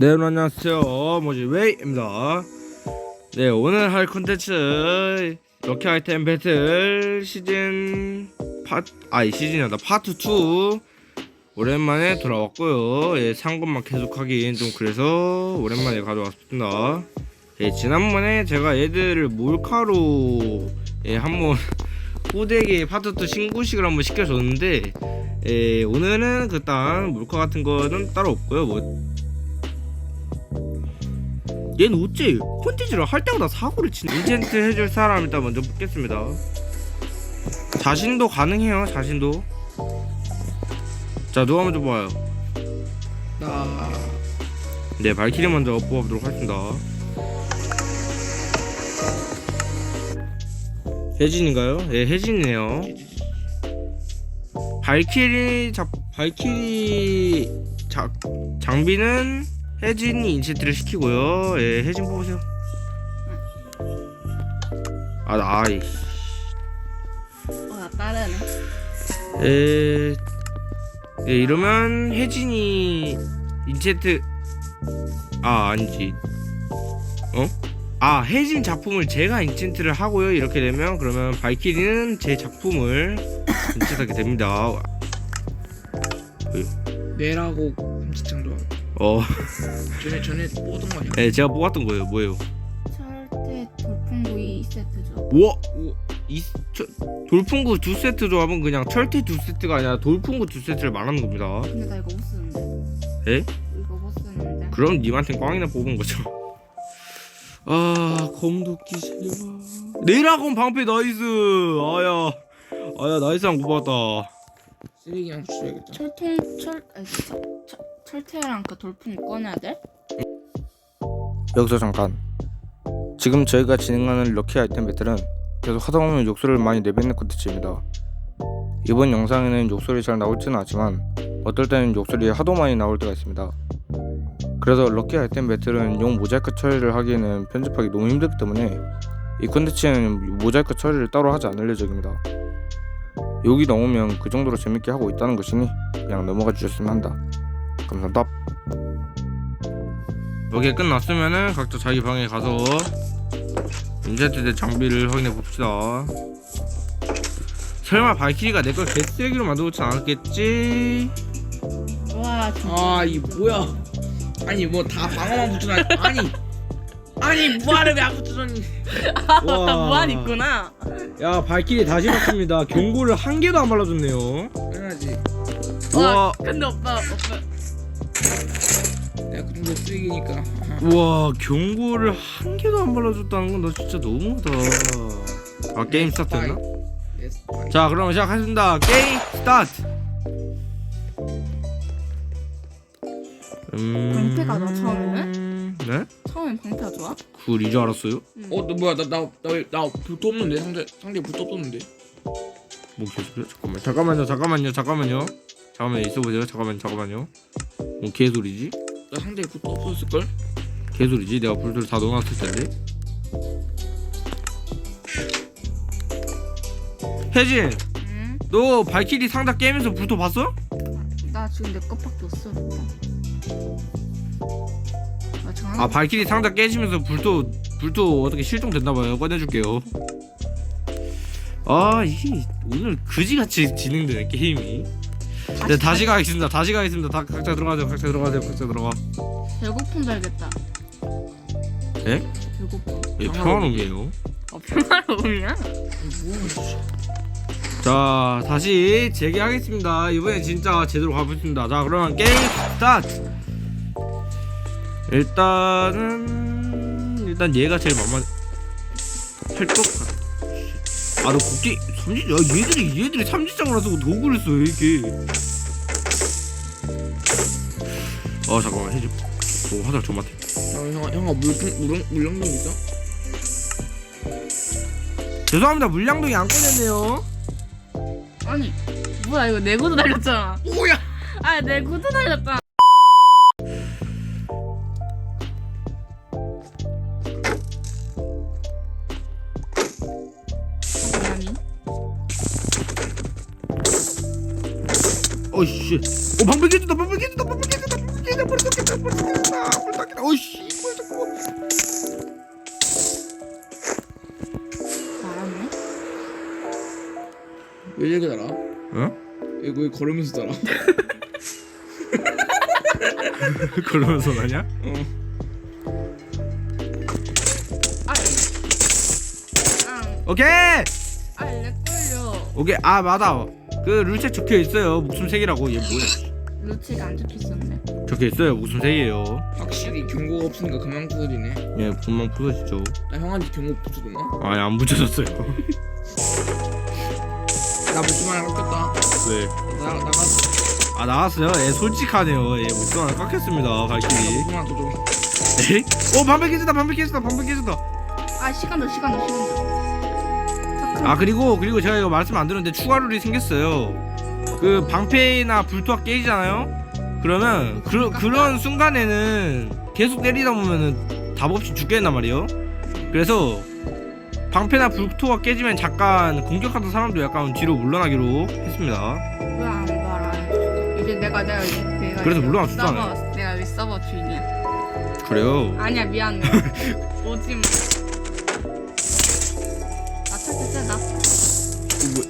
네 여러분 안녕하세요. 모지? 웨이입니다. 네 오늘 할 콘텐츠 럭키 아이템 배틀 시즌 파 아이 시즌이 아니라 파트 2 오랜만에 돌아왔고요. 예 상금만 계속하긴 좀 그래서 오랜만에 가져왔습니다. 예 지난번에 제가 얘들을 몰카로 예 한번 호되게 파트 2 신고식을 한번 시켜줬는데 예 오늘은 그딴 몰카 같은 거는 따로 없고요. 뭐 얘는 어째 콘텐츠를 할 때마다 사고를 치는 인젠트 해줄 사람 일단 먼저 뽑겠습니다. 자신도 가능해요 자신도. 자 누가 먼저 뽑아요? 나. 네 발키리 먼저 뽑아보도록 하겠습니다. 혜진인가요? 예 혜진이네요. 발키리 자 발키리 자, 장비는 혜진이 인체트를 시키고요. 예, 혜진 뽑으세요. 아, 나, 아이. 어, 나 따르네. 에, 예, 이러면 혜진이 인체트 아 아니지. 어? 아 혜진 작품을 제가 인챈트를 하고요. 이렇게 되면 그러면 발키리는 제 작품을 인챈트하게 됩니다. 뇌라고 엄지창 좋아. 어, 전에 전에 뽑던 거 아니야? 예, 제가 뽑았던 거예요. 뭐예요? 철퇴 돌풍구이 세트죠. 우와! 우와. 이 저, 돌풍구 두 세트 조합은 그냥 철퇴 두 세트가 아니라 돌풍구 두 세트를 말하는 겁니다. 근데 나 이거 못 쓰는데. 에? 이거 못 쓰는데. 그럼 님한테 꽝이나 뽑은 거죠. 아, 검도끼 실바. 네라곤 방패 나이스. 아야, 아야 나이스 한거 뽑았다. 쓰레기랑 붙여야겠다. 철통 철 아니, 철, 철, 철퇴랑 그 돌풍구 꺼내야 돼? 여기서 잠깐. 지금 저희가 진행하는 럭키 아이템 배틀은 계속 하다 보면 욕설을 많이 내뱉는 콘텐츠입니다. 이번 영상에는 욕설이 잘 나올지는 않지만 어떨 때는 욕설이 하도 많이 나올 때가 있습니다. 그래서 럭키 아이템 배틀은 용 모자이크 처리를 하기에는 편집하기 너무 힘들기 때문에 이 콘텐츠에는 모자이크 처리를 따로 하지 않을 예정입니다. 욕이 나오면 그 정도로 재밌게 하고 있다는 것이니 그냥 넘어가 주셨으면 한다 감사합니다 여기 끝났으면은 각자 자기 방에 가서 인젠트 대 장비를 확인해 봅시다. 설마 발키리가 내 걸 개쓰레기로 만들어놓진 않았겠지? 와 진짜. 아이 뭐야? 아니 뭐 다 방어만 붙여놔. 아니 아니 무한을 왜안 붙여줬니? 와. 무한 있구나. 야 발키리 다시 봤습니다. 경고를 한 개도 안 발라줬네요. 당연하지. 우와. 와 근데 오빠 오빠 내가 그 정도 쓰레기니까. 우와 경고를 한 개도 안 발라줬다는 건너 진짜 너무하다. 아 게임 스타트였나? 예스. 자 그럼 시작하겠습니다. 게임 스타트. 음... 방패가 나, 처음에는? 네? 처음엔 방패가 좋아? 그걸 이제 알았어요? 어, 너 뭐야? 나 나 나 나 불도 없는데 상대 상대 불도 없는데. 뭐 개소리야? 잠깐만 잠깐만요 잠깐만요 잠깐만요 잠깐만 있어보세요 잠깐만 잠깐만요 뭐 개소리지? 나 상대 불도 없었을 걸? 개소리지? 내가 불들 다 넣어놨을 텐데 혜진 응? 너 발키리 상자 깨면서 불도 봤어? 나 지금 내 것밖에 없어. 나아 발키리 상자 깨지면서 불도 불도 어떻게 실종됐나봐요 꺼내줄게요 아 이게 오늘 그지같이 진행되네 게임이 네 다시 가겠습니다. 다시 가겠습니다. 다 각자 들어가세요. 각자 들어가세요. 각자 들어가. 배고픔 달겠다. 에? 배고픔. 예, 평화로움이에요. 어? 뭐야? 자 다시 재개하겠습니다. 이번엔 진짜 제대로 가보겠습니다. 자 그러면 게임 스타트! 일단은 일단 얘가 제일 만만 할 것 같아. 아너 국기 삼지 야 얘들이 얘들이 삼지장을 안 쓰고 도구를 써 이게 아 잠깐만 해줘 오 화장 좀 맡아 형 형아 형아 물통 물렁 물렁동 있어? 죄송합니다 물량동이 안 꺼냈네요 아니 뭐야 이거 내 구두 달렸잖아. 뭐야? 아 내 구두 달렸잖아. 아니 어이씨 어 방패 깨진다 방패 깨진다 방패 깨진다 방패 깨진다 방패 깨진다 불닭 깨졌다 불닭 깨졌다 어이씨 뭐야 자꾸 알았네. 왜 이렇게 달아? 어? 이거 왜 걸으면서 달아? 그러면서 나냐? 어. 아, 아, 오케이 아, 렉 걸려. 오케이 아 맞아 그 룰책 적혀 있어요 목숨 세 개라고 얘 뭐야 루치가 안 적혔었네. 적혀 있어요 목숨 세 개예요 확실히 경고가 없으니까 그만 부서지네. 예 금방 부서지죠 나 형한테 경고 붙여줬나? 아니 안 붙여졌어요 나 목숨 하나 깎였다. 네. 나 나가. 아 나왔어요? 얘 솔직하네요 얘 목숨 하나 깎였습니다 나 발길이 목숨 하나 더 줘. 에이? 어 반백 깨진다 반백 깨진다 반백 깨진다 아, 시간 더, 시간 더, 시간 더. 아 그리고 그리고 제가 이거 말씀 안 드렸는데 추가 룰이 생겼어요 그 방패나 불토가 깨지잖아요 그러면 그, 그런 순간에는 계속 때리다 보면은 답 없이 죽겠단 말이에요 그래서 방패나 불토가 깨지면 잠깐 공격하던 사람도 약간 뒤로 물러나기로 했습니다 왜안 봐라? 이제 내가 내가 이제 내가 그래서 이제 물러나 줬잖아요. 서버, 내가 왜 서버 주인이야? 그래요 아니야 미안해. 오지 마.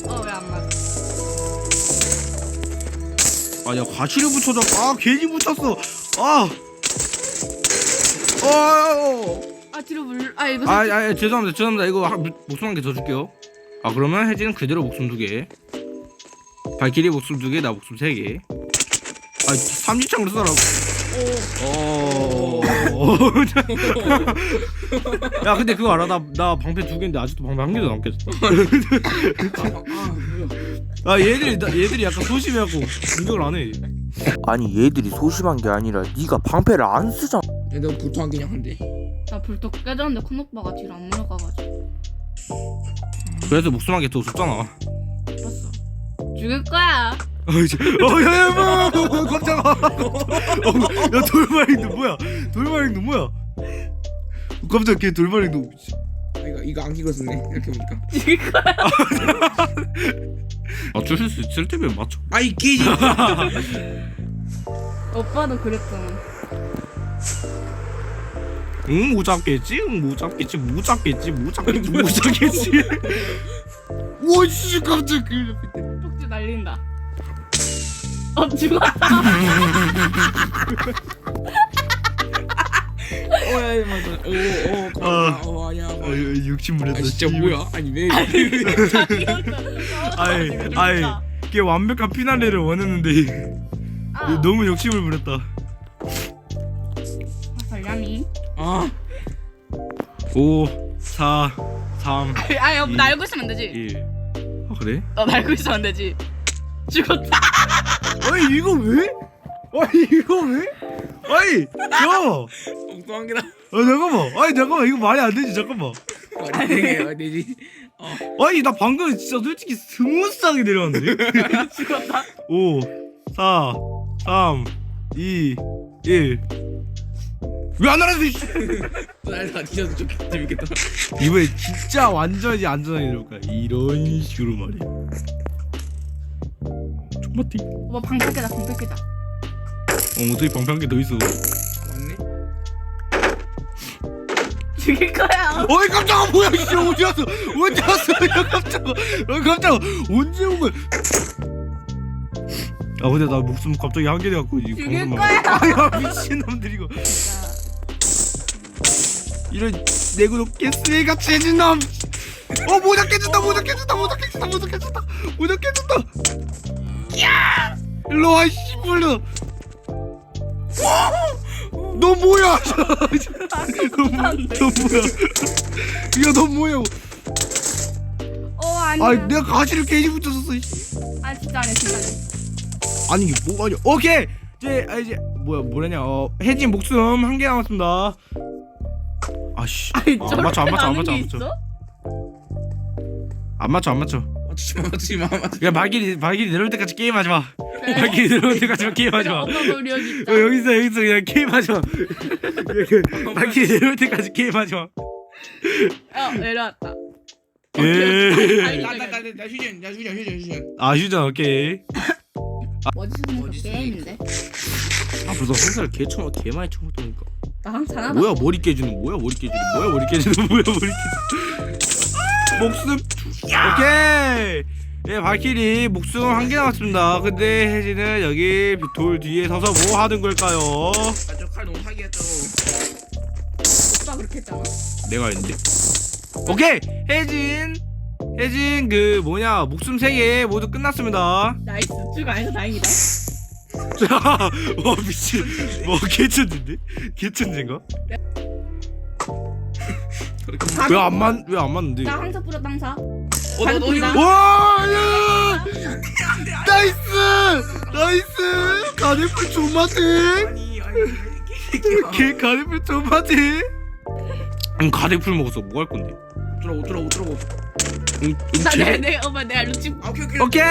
어 왜 안 맞아? 아야 가시를 붙여줘 아 괜히 붙였어 아 어, 아 뒤로 물. 아 이거 아, 아, 아, 죄송합니다, 죄송합니다. 이거 한, 무- 목숨 한 개 더 줄게요. 아, 그러면 혜진은 그대로 목숨 두 개. 발길이 목숨 두 개, 나 목숨 세 개. 아, 삼지창으로 써라. 어. 야, 근데 그거 알아? 나, 나 방패 두 개인데 아직도 방패 한 개도 남겠어. 아, 얘들이, 나, 얘들이 약간 소심해갖고 공격을 안 해. 아니 얘들이 소심한 게 아니라 네가 방패를 안 쓰잖아 얘 내가 보통 한 그냥 한대. 나 불떡 깨졌는데 큰 오빠가 뒤로 안 물어가가지고 그래서 목숨 한개더 줬잖아. 봤어. 죽일 거야. 어, 이제, 어, 야, 야, 뭐, 뭐, 뭐, 깜짝아. 어, 야, 돌발행도 뭐야? 돌발행도 뭐야? 깜짝 걔 돌발행도. 아, 이거 이거 안 썼네. 이렇게 보니까. 거야. 맞출 수 있을 때면 맞춰. 아이 개지. 오빠도 그랬잖아. 응, 못 잡겠지? 응, 못 잡겠지? 못 잡겠지? 못 잡겠지? 못 잡겠지? 와, 씨, 깜짝 그. 쪽지 날린다. 어 죽었다. 어야 맞아. 오오 아. 어 아니야. 아, 어, 욕심부렸다. 아 진짜 뭐야? 아니 왜? 아이, 아이, 걔 완벽한 피날레를 원했는데 아, 너무 욕심을 부렸다. 설량이. 아 5, 4, 3, 아니 이- 나 알고 있으면 되지. 1. 아, 그래? 너 알고 있으면 되지. 죽었다. 아니, 이거 왜? 아니, 이거 왜? 아니, 야! 엉뚱한 게다. 아 잠깐만 아니 잠깐만 이거 말이 안 되지 잠깐만 말이 되게 말이 되지. 아니 나 방금 진짜 솔직히 스무스하게 내려왔는데 죽었다. 5 4 3 2 1왜안 알아서 씨. 날다 뒤져서 좀 재밌겠다. 이번에 진짜 완전히 안전하게 내려올 거야 이런 식으로 말이야 어 오빠 방 뺏기다 방 뺏기다. 어떻게 방패 한개 더 있어 맞네. 죽일 거야. 어이 깜짝아 뭐야 씨 어디 왔어 언제 왔어 야 깜짝아 어 깜짝아 언제 온 거야 아 근데 나 목숨 갑자기 한 개 돼갖고 이 죽일 거야. 아야 미친놈들 이거. 이런 내구도 개쓰레기 같이 해진 놈. 어 모자 깨진다 모자 깨진다 모자 깨진다 모자 깨진다 모자 깨진다. 야 일로 와 씨불려. 너 뭐야? 너, 뭐- 너 뭐야? 야 너 뭐야? 어 아니야. 아 내가 가시를 괜히 붙였었어. 씨. 아 진짜 아니야 진짜 아니야. 아니 이게 뭐가 아니야? 오케이 이제 아 이제 뭐야 뭐라냐? 어 혜진 목숨 한 개 남았습니다. 아씨 아니 아, 안 맞춰 안 맞춰 안 맞춰 안게 맞춰 있어? 안 맞춰 안 맞춰. 맞추지 마 맞추지 야 말길이 말길이 내려올 때까지 게임하지 마. 말길이 내려올 때까지만 게임하지 마. 있다. 어, 여기 있어 여기 있어 그냥 게임하지 마. 말길이 내려올 때까지 게임하지 마. 어 내려왔다. 예. 마. 나나나나 휴전 나 휴전 휴전 휴전. 아 휴전 오케이. 어디서 보니까 어디서 게임인데? 아 저도 항상 개 처먹 개 많이 처먹더니까. 나 항상 하나. 뭐야 머리 깨지는 뭐야 머리 깨지는 뭐야 머리 깨지는 뭐야 머리 깨지는 목숨 오케이. 예 발키리 목숨 한 개 남았습니다. 근데 혜진은 여기 돌 뒤에 서서 뭐 하는 걸까요? 아저칼 너무 사기했죠 오빠 그렇게 했잖아. 내가 했는데? 오케이! 혜진! 혜진 그 뭐냐 목숨 세 개 모두 끝났습니다. 나이스. 쭉 안해서 다행이다. 와 미친. 뭐 개천진데? 개천진가? 왜안맞 왜 안 맞는데? 나 항상 뿌렸다 항상. 와, 야! 나이스! 나이스! 가네풀 존맛해! 개 가네풀 존맛해! 응, 가네풀 먹었어. 뭐할 건데? 어쩌라고 어쩌라고 응, 응, 나 제- 내가 내가 엄마 내가 루치. 아 오케이 오케이 오케이!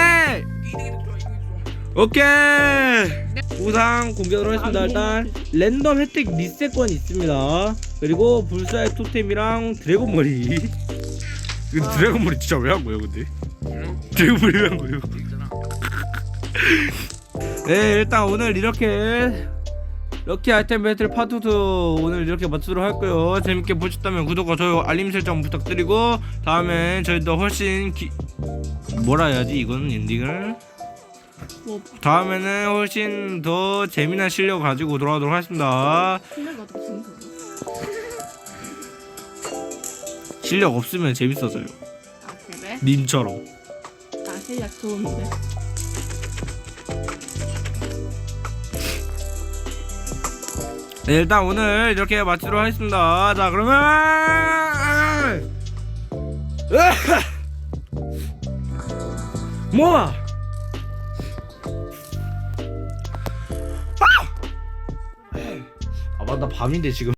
이게 좋아 이거 좋아 오케이! 우상 공개하도록 하겠습니다. 일단 랜덤 혜택 리셋권이 있습니다. 그리고 불사의 토템이랑 드래곤 머리. 이거 드래곤 머리 진짜 왜 한 거예요, 근데? 드래곤 머리 왜한 거예요? 네 일단 오늘 이렇게 럭키 아이템 배틀 파트 2 오늘 이렇게 마치도록 할거요 재밌게 보셨다면 구독과 좋아요 알림 설정 부탁드리고 다음엔 저희도 훨씬 기... 뭐라 해야지 이거는 엔딩을 뭐 다음에는 훨씬 더 재미난 실력 가지고 돌아오도록 하겠습니다 무슨 소리 실력 없으면 재밌어져요 아 그래? 님처럼 나 실력 좋은데. 네, 일단 오늘 이렇게 마치도록 하겠습니다. 자, 그러면 뭐야? 아, 맞다 밤인데 지금.